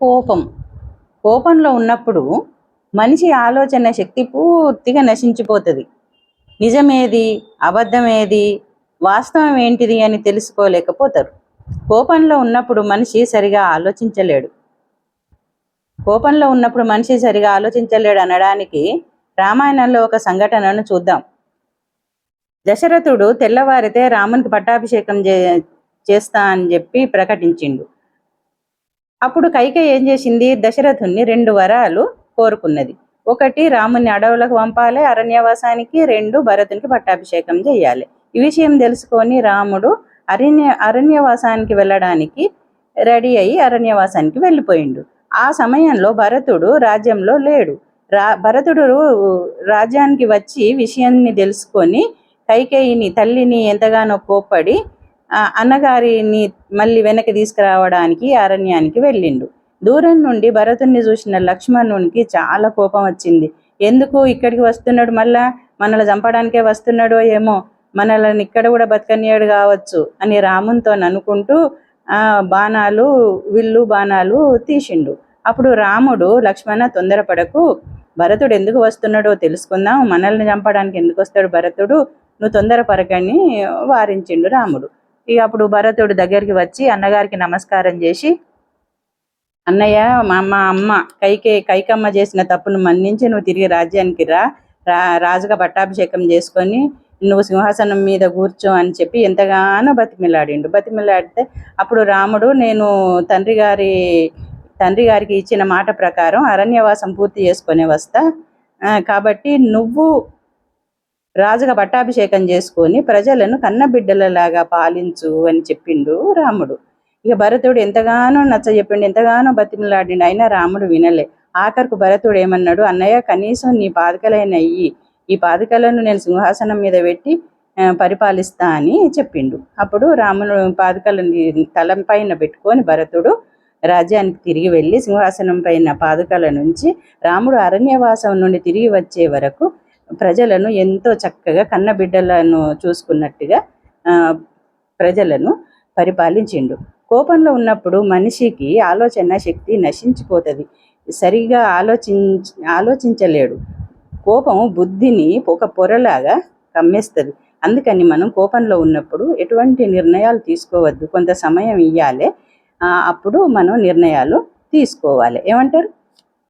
కోపం. కోపంలో ఉన్నప్పుడు మనిషి ఆలోచన శక్తి పూర్తిగా నశించిపోతుంది. నిజమేది? అబద్ధమేది? వాస్తవం ఏంటిది అని తెలుసుకోలేకపోతారు. కోపంలో ఉన్నప్పుడు మనిషి సరిగా ఆలోచించలేడు. కోపంలో ఉన్నప్పుడు మనిషి సరిగా ఆలోచించలేడు అనడానికి రామాయణంలో ఒక సంఘటనను చూద్దాం. దశరథుడు తెల్లవారితే రామునికి పట్టాభిషేకం చే చేస్తా అని చెప్పి ప్రకటించిండు. అప్పుడు కైక ఏం చేసింది? దశరథుణ్ణి రెండు వరాలు కోరుకున్నది. ఒకటి రాముని అడవులకు పంపాలి. అరణ్యవాసానికి రెండు భరతునికి పట్టాభిషేకం చేయాలి. ఈ విషయం తెలుసుకొని రాముడు అరణ్య అరణ్యవాసానికి వెళ్ళడానికి రెడీ అయ్యి అరణ్యవాసానికి వెళ్ళిపోయిండు. ఆ సమయంలో భరతుడు రాజ్యంలో లేడు. రా భరతుడు రాజ్యానికి వచ్చి విషయాన్ని తెలుసుకొని కైకేయిని తల్లిని ఎంతగానో కోప్పడి అన్నగారిని మళ్ళీ వెనక్కి తీసుకురావడానికి అరణ్యానికి వెళ్ళిండు. దూరం నుండి భరతుణ్ణి చూసిన లక్ష్మణునికి చాలా కోపం వచ్చింది. ఎందుకు ఇక్కడికి వస్తున్నాడు మళ్ళా? మనల్ని చంపడానికే వస్తున్నాడో ఏమో? మనల్ని ఇక్కడ కూడా బతకనియాడు కావచ్చు అని రామునితో అనుకుంటూ ఆ బాణాలు విల్లు బాణాలు తీసిండు. అప్పుడు రాముడు లక్ష్మణ తొందరపడకు భరతుడు ఎందుకు వస్తున్నాడో తెలుసుకుందాం. మనల్ని చంపడానికి ఎందుకు వస్తాడు భరతుడు? నువ్వు తొందరపరకని వారించిండు రాముడు. ఇక అప్పుడు భరతుడు దగ్గరికి వచ్చి అన్నగారికి నమస్కారం చేసి అన్నయ్య మా అమ్మ అమ్మ కైకే కైకమ్మ చేసిన తప్పును మన్నించి నువ్వు తిరిగి రాజ్యానికి రా. రా రాజుగా పట్టాభిషేకం చేసుకొని నువ్వు సింహాసనం మీద కూర్చో అని చెప్పి ఎంతగానో బతిమిలాడిండు. బతిమిలాడితే అప్పుడు రాముడు నేను తండ్రి గారి తండ్రి గారికి ఇచ్చిన మాట ప్రకారం అరణ్యవాసం పూర్తి చేసుకొని వస్తా. కాబట్టి నువ్వు రాజుగా పట్టాభిషేకం చేసుకొని ప్రజలను కన్నబిడ్డలలాగా పాలించు అని చెప్పిండు రాముడు. ఇక భరతుడు ఎంతగానో నచ్చ చెప్పిండు ఎంతగానో బతిమలాడిండు. అయినా రాముడు వినలే. ఆఖరుకు భరతుడు ఏమన్నాడు అన్నయ్య కనీసం నీ పాదకలైన ఇయ్యి ఈ పాదకలను నేను సింహాసనం మీద పెట్టి పరిపాలిస్తా అని చెప్పిండు. అప్పుడు రాముడు పాదకలను తలం పైన పెట్టుకొని భరతుడు రాజ్యానికి తిరిగి వెళ్ళి సింహాసనం పైన పాదుకల నుంచి రాముడు అరణ్యవాసం నుండి తిరిగి వచ్చే వరకు ప్రజలను ఎంతో చక్కగా కన్నబిడ్డలను చూసుకున్నట్టుగా ప్రజలను పరిపాలించిండు. కోపంలో ఉన్నప్పుడు మనిషికి ఆలోచన శక్తి నశించిపోతుంది. సరిగా ఆలోచించ ఆలోచించలేడు. కోపం బుద్ధిని ఒక పొరలాగా కమ్మేస్తుంది. అందుకని మనం కోపంలో ఉన్నప్పుడు ఎటువంటి నిర్ణయాలు తీసుకోవద్దు. కొంత సమయం ఇవ్వాలి అప్పుడు మనం నిర్ణయాలు తీసుకోవాలి. ఏమంటారు?